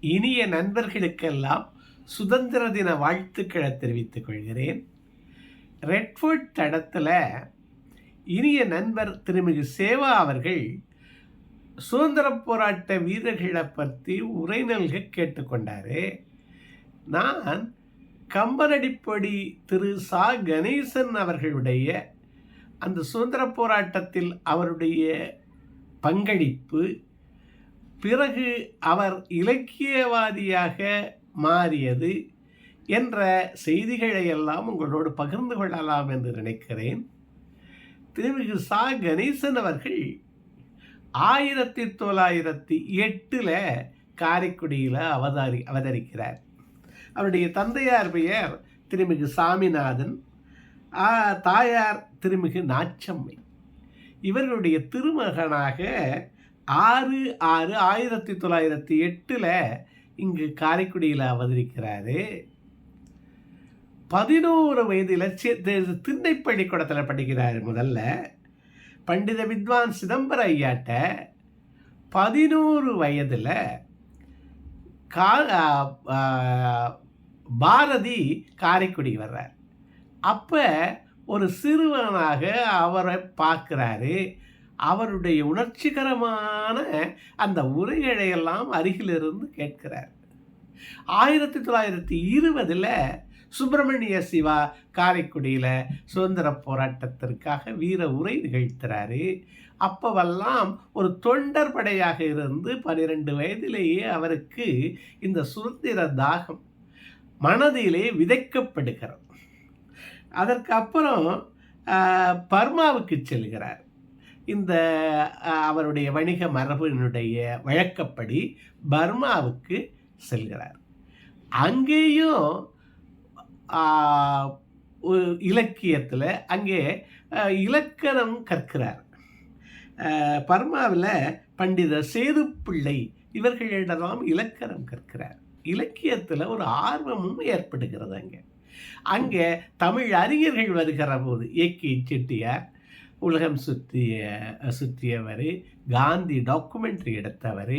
இனிய நண்பர்களுக்கெல்லாம் சுதந்திர தின வாழ்த்துக்களை தெரிவித்துக் கொள்கிறேன். ரெட்ஃபோர்ட் தடத்தில் இனிய நண்பர் திருமிகு சேவா அவர்கள் சுதந்திர போராட்ட வீரர்களை பற்றி உரை நல்க நான் கம்பரடிப்படி திரு சா. கணேசன் அவர்களுடைய அந்த சுதந்திர போராட்டத்தில் அவருடைய பங்களிப்பு பிறகு அவர் இலக்கியவாதியாக மாறியது என்ற செய்திகளை எல்லாம் உங்களோடு பகிர்ந்து கொள்ளலாம் என்று நினைக்கிறேன். திருமிகு சா. கணேசன் அவர்கள் ஆயிரத்தி தொள்ளாயிரத்தி எட்டில் காரைக்குடியில் அவதாரி அவதரிக்கிறார். அவருடைய தந்தையார் பெயர் திருமிகு சாமிநாதன் தாயார் திருமிகு நாச்சம்மை. இவர்களுடைய திருமகனாக ஆறு ஆறு ஆயிரத்தி தொள்ளாயிரத்தி எட்டில் இங்கு காரைக்குடியில் அவதரிக்கிறாரு. பதினோரு வயதில் திண்ணை பள்ளிக்கூடத்தில் படிக்கிறார் முதல்ல. பண்டித வித்வான் சிதம்பர ஐயாட்ட பதினோரு வயதில் கா பாரதி காரைக்குடி வர்றார். அப்போ ஒரு சிறுவனாக அவரை பார்க்குறாரு. அவருடைய உணர்ச்சிகரமான அந்த உரைகளையெல்லாம் அருகிலிருந்து கேட்கிறார். ஆயிரத்தி தொள்ளாயிரத்தி இருபதில் சுப்பிரமணிய சிவா காரைக்குடியில் சுதந்திர போராட்டத்திற்காக வீர உரை நிகழ்த்துறாரு. அப்போவெல்லாம் ஒரு தொண்டர் படையாக இருந்து பனிரெண்டு வயதிலேயே அவருக்கு இந்த சுதந்திர தாகம் மனதிலே விதைக்கப்படுகிறது. அதற்கு அப்புறம் பர்மாவுக்கு செல்கிறார். இந்த அவருடைய வணிக மரபினுடைய வழக்கப்படி பர்மாவுக்கு செல்கிறார். அங்கேயும் இலக்கியத்தில் அங்கே இலக்கணம் கற்கிறார். பர்மாவில் பண்டிதர் சேதுப்பிள்ளை இவர்களிடலாம் இலக்கணம் கற்கிறார். இலக்கியத்தில் ஒரு ஆர்வமும் ஏற்படுகிறது அங்கே. அங்கே தமிழ் அறிஞர்கள் வருகிற போது ஏகே செட்டியார் உலகம் சுற்றிய சுற்றியவர் காந்தி டாக்குமெண்ட்ரி எடுத்தவர்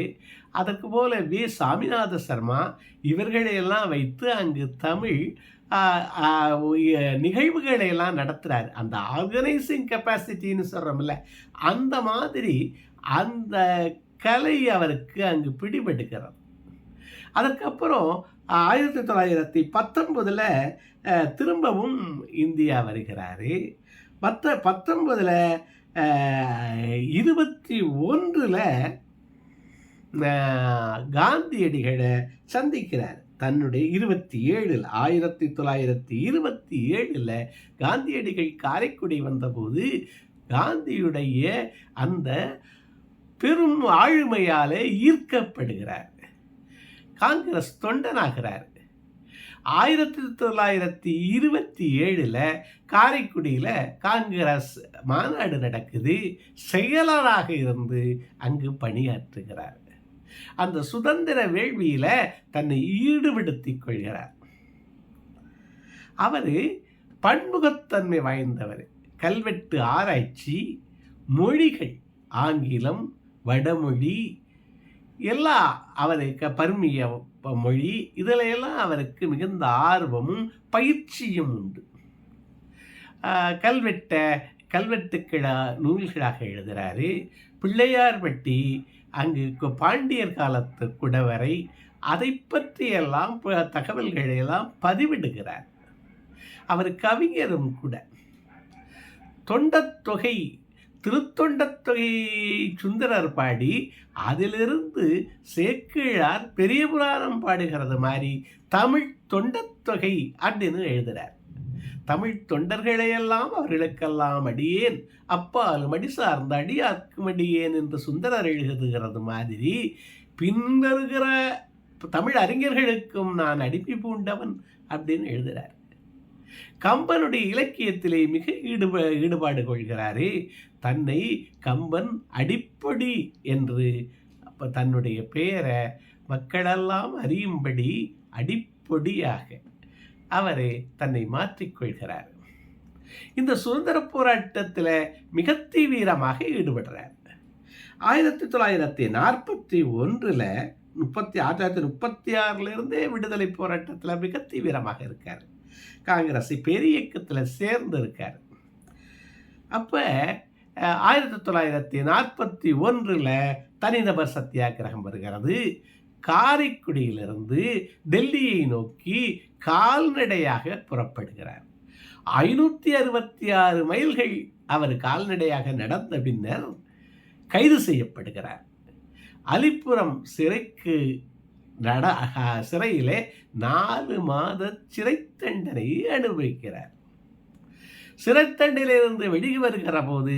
அதற்கு போல் வி. சாமிநாத சர்மா இவர்களையெல்லாம் வைத்து அங்கு தமிழ் நிகழ்வுகளை எல்லாம் நடத்துகிறார் அந்த ஆர்கனைசிங் கெப்பாசிட்டின்னு சொல்கிறோம்ல அந்த மாதிரி அந்த கலை அவருக்கு அங்கு பிடிபடுகிறது. அதற்கப்புறம் ஆயிரத்தி தொள்ளாயிரத்தி பத்தொன்பதில் திரும்பவும் இந்தியா வருகிறாரு. பத்த பத்தொன்பதில் இருபத்தி ஒன்றில் காந்தியடிகளை சந்திக்கிறார். தன்னுடைய இருபத்தி ஏழில் ஆயிரத்தி தொள்ளாயிரத்தி இருபத்தி ஏழில் காந்தியடிகள் காரைக்குடி வந்தபோது காந்தியுடைய அந்த பெரும் ஆளுமையால் ஈர்க்கப்படுகிறார். காங்கிரஸ் தொண்டனாகிறார். ஆயிரத்தி தொள்ளாயிரத்தி இருபத்தி ஏழில் காரைக்குடியில் காங்கிரஸ் மாநாடு நடக்குது. செயலராக இருந்து அங்கு பணியாற்றுகிறார். அந்த சுதந்திர வேள்வியில் தன்னை ஈடுபடுத்திக் கொள்கிறார். அவர் பன்முகத்தன்மை வாய்ந்தவர். கல்வெட்டு ஆராய்ச்சி மொழிகள் ஆங்கிலம் வடமொழி எல்லா அவருக்கு பர்மிய மொழி. இதிலெல்லாம் அவருக்கு மிகுந்த ஆர்வமும் பயிற்சியும் உண்டு. கல்வெட்ட கல்வெட்டுக்களா நூல்களாக எழுதுகிறாரு பிள்ளையார்பட்டி அங்கு கு- பாண்டியர் காலத்து குடவரை அதை பற்றியெல்லாம் ப- தகவல்களை எல்லாம் பதிவிடுகிறார். அவர் கவிஞரும் கூட. தொண்டத்தொகை திருத்தொண்டத்தொகை சுந்தரர் பாடி அதிலிருந்து சேக்கிழார் பெரிய புராணம் பாடுகிறது மாதிரி தமிழ் தொண்டத்தொகை அப்படின்னு எழுதுகிறார் தமிழ் தொண்டர்களையெல்லாம் அவர்களுக்கெல்லாம் அடியேன் அப்பாலும் அடி சார்ந்த அடியாக்கும் அடியேன் என்று சுந்தரர் எழுதுகிறது மாதிரி பின்வருகிற தமிழ் அறிஞர்களுக்கும் நான் அடிப்பி பூண்டவன் அப்படின்னு எழுதுகிறார் கம்பனுடைய இலக்கியத்திலே மிக ஈடுப ஈடுபாடு கொள்கிறாரே தன்னை கம்பன் அடிப்படி என்று அப்ப தன்னுடைய பெயரை மக்களெல்லாம் அறியும்படி அடிப்பொடியாக அவரே தன்னை மாற்றிக்கொள்கிறார் இந்த சுதந்திர போராட்டத்தில் மிக தீவிரமாக ஈடுபடுறார். ஆயிரத்தி தொள்ளாயிரத்தி நாற்பத்தி ஒன்றில் முப்பத்தி ஆயிரத்தி தொள்ளாயிரத்தி முப்பத்தி ஆறிலிருந்தே விடுதலை போராட்டத்தில் மிக தீவிரமாக இருக்கார். காங்கிரஸ் பெரிய இயக்கத்தில் சேர்ந்து இருக்கார். அப்போ ஆயிரத்தி தொள்ளாயிரத்தி நாற்பத்தி ஒன்றில் தனிநபர் சத்தியாகிரகம் வருகிறது. காரைக்குடியிலிருந்து டெல்லியை நோக்கி கால்நடையாக புறப்படுகிறார். ஐநூற்றி அறுபத்தி ஆறு மைல்கள் அவர் கால்நடையாக நடந்த பின்னர் கைது செய்யப்படுகிறார். அலிப்புறம் சிறைக்கு நட சிறையிலே நாலு மாத சிறை தண்டனை அனுபவிக்கிறார். சிறைத்தண்டிலிருந்து வெளியே வருகிற போது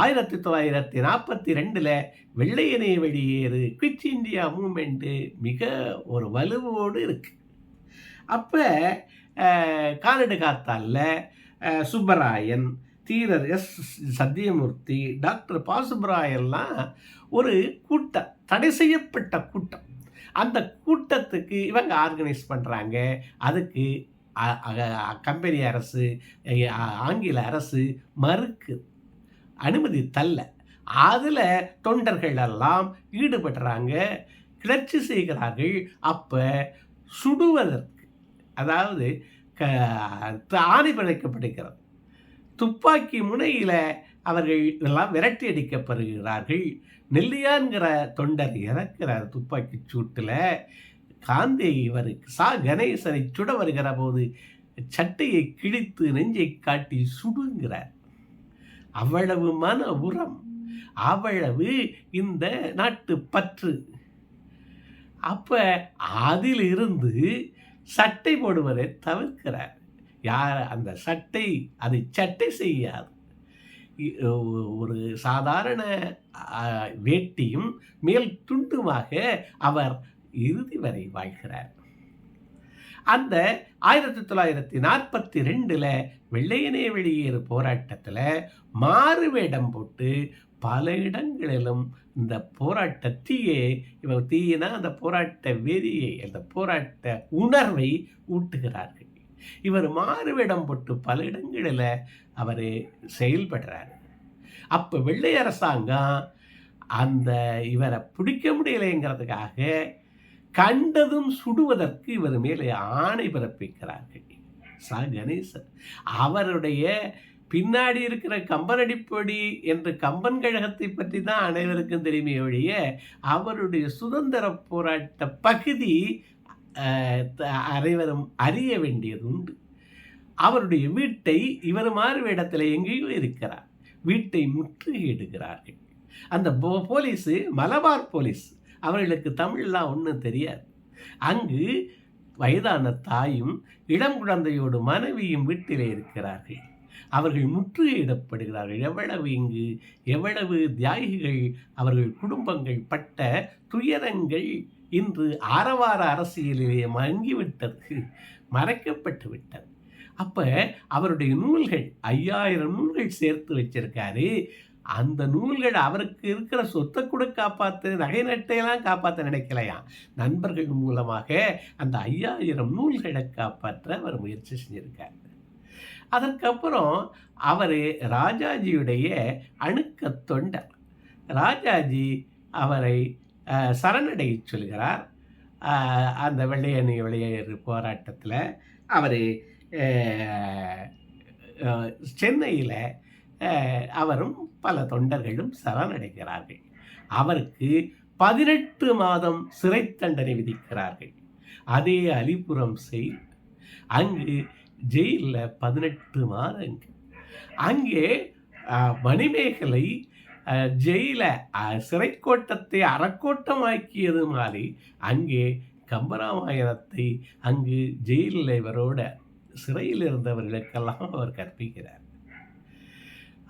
ஆயிரத்தி தொள்ளாயிரத்தி நாற்பத்தி ரெண்டில் வெள்ளையனே வெளியேறு குவிட் இந்தியா மூமெண்ட்டு மிக ஒரு வலுவோடு இருக்கு. அப்போ காலடு காத்தாலில் சுப்பராயன் தீரர் எஸ் சத்தியமூர்த்தி டாக்டர் பாசுபராயெல்லாம் ஒரு கூட்டம் தடை செய்யப்பட்ட கூட்டம். அந்த கூட்டத்துக்கு இவங்க ஆர்கனைஸ் பண்ணுறாங்க அதுக்கு கம்பெனி அரசு ஆங்கில அரசு மறுக்கு அனுமதி தள்ள அதில் தொண்டர்கள் எல்லாம் ஈடுபடுறாங்க. கிளர்ச்சி செய்கிறார்கள். அப்போ சுடுவதற்கு அதாவது க ஆணை பிழைக்கப்படுகிறது துப்பாக்கி முனையில் அவர்கள் எல்லாம் விரட்டி அடிக்கப்படுகிறார்கள். நெல்லியான்கிற தொண்டர் இறக்கிறார் துப்பாக்கி சூட்டில். காந்தி இவருக்கு சா கணேசனை சுட வருகிற போது சட்டையை கிழித்து நெஞ்சை காட்டி சுடுங்கிறார். அவ்வளவு மன உரம் அவ்வளவு இந்த நாட்டு பற்று. அப்போ அதிலிருந்து சட்டை போடுவதை தவிர்க்கிறார். யார் அந்த சட்டை அதை சட்டை செய்யாது. ஒரு சாதாரண வேட்டியும் மேல் துண்டுமாக அவர் இறுதி வரை வாழ்கிறார். அந்த ஆயிரத்தி தொள்ளாயிரத்தி நாற்பத்தி ரெண்டில் வெள்ளையனே வெளியேறு போராட்டத்தில் மாறு வேடம் போட்டு பல இடங்களிலும் இந்த போராட்ட தீயை இவ தீயினா அந்த போராட்ட வெறியை அந்த போராட்ட உணர்வை ஊட்டுகிறார்கள். இவர் மாறுவேடம் போட்டு பல இடங்களில் அவர் செயல்படுறார். அப்போ வெள்ளை அரசாங்கம் அந்த இவரை பிடிக்க முடியலைங்கிறதுக்காக கண்டதும் சுடுவதற்கு இவர் மேலே ஆணை பிறப்பிக்கிறார்கள். சா. கணேசன். அவருடைய பின்னாடி இருக்கிற கம்பனடிப்படி என்று கம்பன் கழகத்தை பற்றி தான் அனைவருக்கும் தெரியுமே ஒழிய அவருடைய சுதந்திர போராட்ட பகுதி அனைவரும் அறிய வேண்டியது உண்டு அவருடைய வீட்டை இவர் மாறு வேடத்தில் எங்கேயோ இருக்கிறார். வீட்டை முற்றுகையிடுகிறார்கள் அந்த போலீஸு மலபார் போலீஸ் அவர்களுக்கு தமிழ்லாம் ஒன்றும் தெரியாது. அங்கு வயதான தாயும் இளம் குழந்தையோடு மனைவியும் வீட்டிலே இருக்கிறார்கள். அவர்கள் முற்றுகையிடப்படுகிறார்கள் எவ்வளவு இங்கு எவ்வளவு தியாகிகள் அவர்கள் குடும்பங்கள் பட்ட துயரங்கள் இன்று ஆரவார அரசியலிலே மங்கிவிட்டது மறைக்கப்பட்டு விட்டது அப்போ அவருடைய நூல்கள் ஐயாயிரம் நூல்கள் சேர்த்து வச்சிருக்காரு. அந்த நூல்கள் அவருக்கு இருக்கிற சொத்தை கூட காப்பாற்று நகை நட்டையெல்லாம் காப்பாற்ற நினைக்கலையா? நண்பர்கள் மூலமாக அந்த ஐயாயிரம் நூல்களை காப்பாற்ற அவர் முயற்சி செஞ்சிருக்கார். அதற்கப்புறம் அவர் ராஜாஜியுடைய அணுக்க தொண்டர். ராஜாஜி அவரை சரணடை சொல்கிறார். அந்த வெள்ளையணி வெளியேறு போராட்டத்தில் அவர் சென்னையில் அவரும் பல தொண்டர்களும் சரணடைகிறார்கள். அவருக்கு பதினெட்டு மாதம் சிறை தண்டனை விதிக்கிறார்கள். அதே அலிபுரம் செயல் அங்கு ஜெயிலில் பதினெட்டு மாதங்கள். அங்கே மணிமேகலை ஜெயில சிறைக்கோட்டத்தை அறக்கோட்டமாக்கியது மாதிரி அங்கே கம்பராமாயணத்தை அங்கு ஜெயிலில் இவரோட சிறையில் இருந்தவர்களுக்கெல்லாம் அவர் கற்பிக்கிறார்.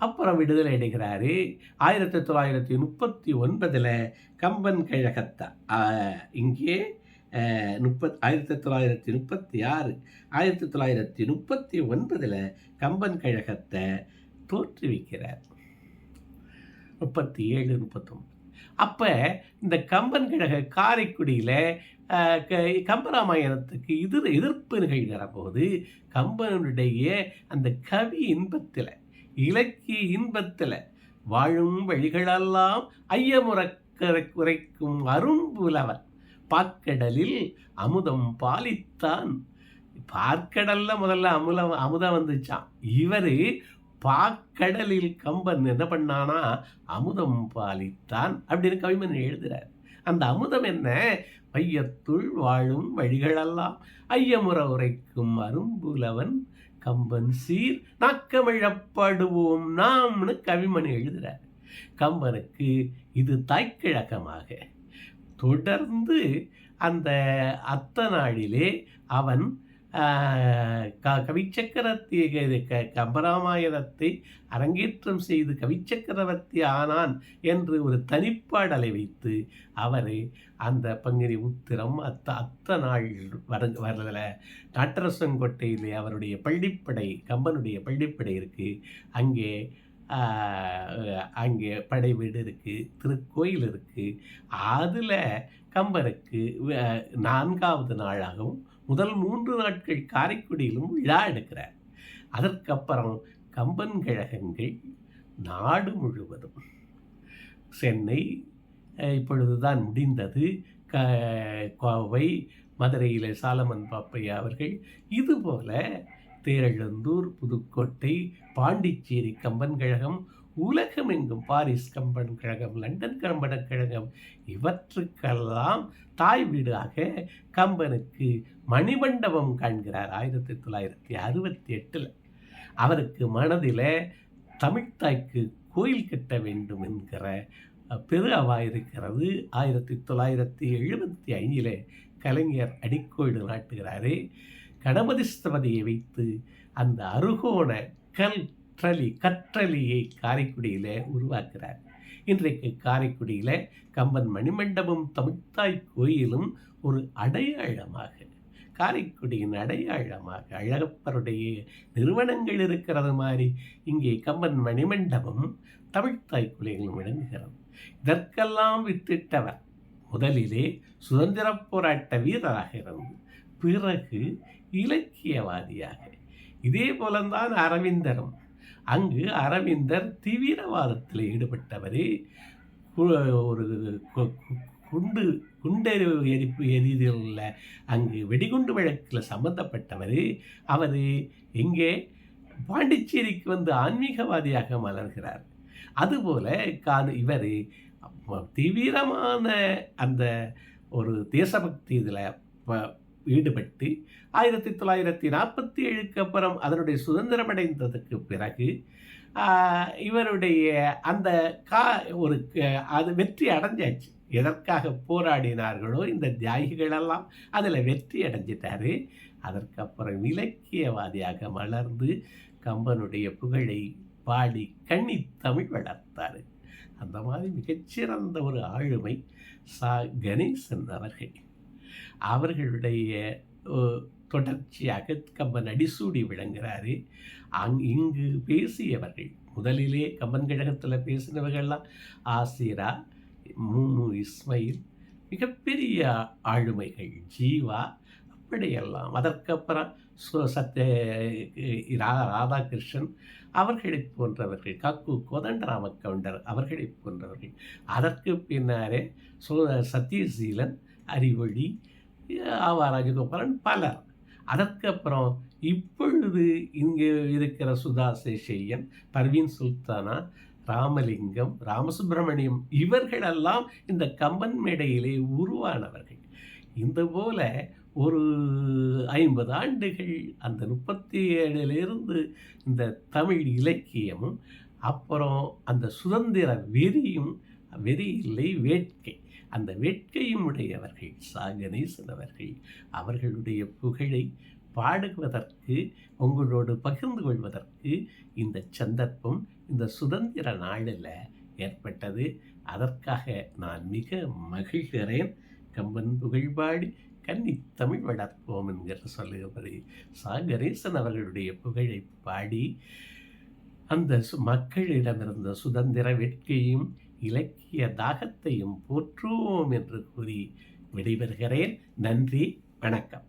அப்புறம் விடுதலை அடைகிறாரு. ஆயிரத்தி தொள்ளாயிரத்தி முப்பத்தி ஒன்பதில் கம்பன் கழகத்தை இங்கே முப்பத் ஆயிரத்தி தொள்ளாயிரத்தி முப்பத்தி ஆறு ஆயிரத்தி தொள்ளாயிரத்தி முப்பத்தி ஒன்பதில் கம்பன் கழகத்தை தோற்றுவிக்கிறார். முப்பத்தி ஏழு முப்பத்தொம்பது. அப்போ இந்த கம்பன் கழக காரைக்குடியில் கம்பராமாயணத்துக்கு எதிர் எதிர்ப்பு நிகழ்கிறபோது கம்பனுடைய அந்த கவி இன்பத்தில் இலக்கிய இன்பத்தில் வாழும் வழிகளெல்லாம் ஐயமுறக்கரை குறைக்கும் அரும்புலவன் பாக்கடலில் அமுதம் பாலித்தான். பார்க்கடல்ல முதல்ல அமுல அமுதம் வந்துச்சான் இவர் பாக்கடலில் கம்பன் என்ன பண்ணானா அமுதம் பாலித்தான் அப்படின்னு கவிமன் எழுதுகிறார் அந்த அமுதம் என்ன? மையத்துள் வாழும் வழிகளெல்லாம் ஐயமுற உரைக்கும் அரும்புலவன் கம்பன் சீர் நாக்கமிழப்படுவோம் நாம்னு கவிமணி எழுதுகிறார் கம்பனுக்கு இது தாய்க்கிழக்கமாக. தொடர்ந்து அந்த அத்த நாளிலே அவன் கவிச்சக்கரத்தை கம்பராமாயணத்தை அரங்கேற்றம் செய்து கவிச்சக்கரவர்த்தி ஆனான் என்று ஒரு தனிப்பாடலை வைத்து அவர் அந்த பங்கினி உத்திரம் அத்த அத்த நாள் வர வரல. நாட்டரசங்கோட்டையிலே அவருடைய பள்ளிப்படை கம்பனுடைய பள்ளிப்படை இருக்குது அங்கே அங்கே படை வீடு இருக்குது திருக்கோயில் இருக்குது அதில் கம்பருக்கு நான்காவது நாளாகவும் முதல் மூன்று நாட்கள் காரைக்குடியிலும் விழா எடுக்கிறார். அதற்கப்புறம் கம்பன் கழகங்கள் நாடு முழுவதும். சென்னை இப்பொழுதுதான் முடிந்தது. க கோவை மதுரையில் சாலமன் பாப்பையா அவர்கள் இதுபோல தேரெழுந்தூர் புதுக்கோட்டை பாண்டிச்சேரி கம்பன் கழகம் உலகம் எங்கும் பாரிஸ் கம்பன் கழகம் லண்டன் கம்பன கழகம் இவற்றுக்கெல்லாம் தாய் வீடாக கம்பனுக்கு மணிமண்டபம் காண்கிறார் ஆயிரத்தி தொள்ளாயிரத்தி அறுபத்தி எட்டில். அவருக்கு மனதில் தமிழ்த்தாய்க்கு கோயில் கட்ட வேண்டும் என்கிற பெரு அவா இருக்கிறது. ஆயிரத்தி தொள்ளாயிரத்தி எழுபத்தி ஐந்தில் கலைஞர் அடிக்கோடு நாட்டுகிறாரே. கணபதிஸ்தபதியை வைத்து அந்த அருகோண கல் கற்றலி கற்றலியை காரைக்குடியில் உருவாக்குறார். இன்றைக்கு காரைக்குடியில் கம்பன் மணிமண்டபம் தமிழ்த்தாய் கோயிலும் ஒரு அடையாளமாக காரைக்குடியின் அடையாளமாக அழகப்பருடைய நிறுவனங்கள் இருக்கிறது மாதிரி இங்கே கம்பன் மணிமண்டபம் தமிழ்த்தாய் கோயிலும் விளங்குகிறது. இதற்கெல்லாம் வித்திட்டவர். முதலிலே சுதந்திர போராட்ட வீரராக இருந்து பிறகு இலக்கியவாதியாக. இதே போலந்தான் அரவிந்தரும் அங்கு அரவிந்தர் தீவிரவாதத்தில் ஈடுபட்டவரே ஒரு குண்டு குண்டெறிவு எரிப்பு எரிதலில் அங்கு வெடிகுண்டு வழக்கில் சம்பந்தப்பட்டவர் அவர் இங்கே பாண்டிச்சேரிக்கு வந்து ஆன்மீகவாதியாக மலர்கிறார். அதுபோல காது இவர் தீவிரமான அந்த ஒரு தேசபக்தி இதில் ஈடுபட்டு ஆயிரத்தி தொள்ளாயிரத்தி நாற்பத்தி ஏழுக்கு அப்புறம் அதனுடைய சுதந்திரம் அடைந்ததுக்கு பிறகு இவருடைய அந்த கா ஒரு அது வெற்றி அடைஞ்சாச்சு. எதற்காக போராடினார்களோ இந்த தியாகிகளெல்லாம் அதில் வெற்றி அடைஞ்சிட்டாரு. அதற்கப்புறம் இலக்கியவாதியாக மலர்ந்து கம்பனுடைய புகழை பாடி கண்ணி தமிழ் வளர்த்தார். அந்த மாதிரி மிகச்சிறந்த ஒரு ஆளுமை சா கணேசன் அவர்கள். அவர்களுடைய தொடர்ச்சியாக கம்பன் அடிசூடி விளங்குகிறாரு அங் இங்கு பேசியவர்கள் முதலிலே கம்பன் கழகத்தில் பேசினவர்கள்லாம் ஆசிரா மூமு இஸ்மைல் மிகப்பெரிய ஆளுமைகள் ஜீவா அப்படியெல்லாம். அதற்கப்புறம் சத்ய ராதாகிருஷ்ணன் அவர்களை போன்றவர்கள் கக்கு கோதண்டராம கவுண்டர் அவர்களை போன்றவர்கள். அதற்கு பின்னாரே சோ சத்யசீலன் அறிவொழி ஆவா ராஜகோபாலன் பலர். அதற்கப்புறம் இப்பொழுது இங்கே இருக்கிற சுதா சேஷையன் பர்வீன் சுல்தானா ராமலிங்கம் ராமசுப்பிரமணியம் இவர்களெல்லாம் இந்த கம்பன் மேடையிலே உருவானவர்கள். இந்த போல ஒரு ஐம்பது ஆண்டுகள் அந்த முப்பத்தி ஏழிலிருந்து இந்த தமிழ் இலக்கியமும் அப்புறம் அந்த சுதந்திர வெறியும் வெறி இல்லை வேட்கை. அந்த வேட்கையும் உடையவர்கள் சா கணேசன் அவர்கள். அவர்களுடைய புகழை பாடுவதற்கு உங்களோடு பகிர்ந்து கொள்வதற்கு இந்த சந்தர்ப்பம் இந்த சுதந்திர நாளில் ஏற்பட்டது. அதற்காக நான் மிக மகிழ்கிறேன். கம்பன் புகழ்பாடி கன்னி தமிழ் வளர்ப்போம் என்கிற சொல்லுகிறபடி சா கணேசன் அவர்களுடைய புகழை பாடி அந்த மக்களிடமிருந்த சுதந்திர வேட்கையும் இலக்கிய தாகத்தையும் போற்றுவோம் என்று கூறி விடைபெறுகிறேன். நன்றி வணக்கம்.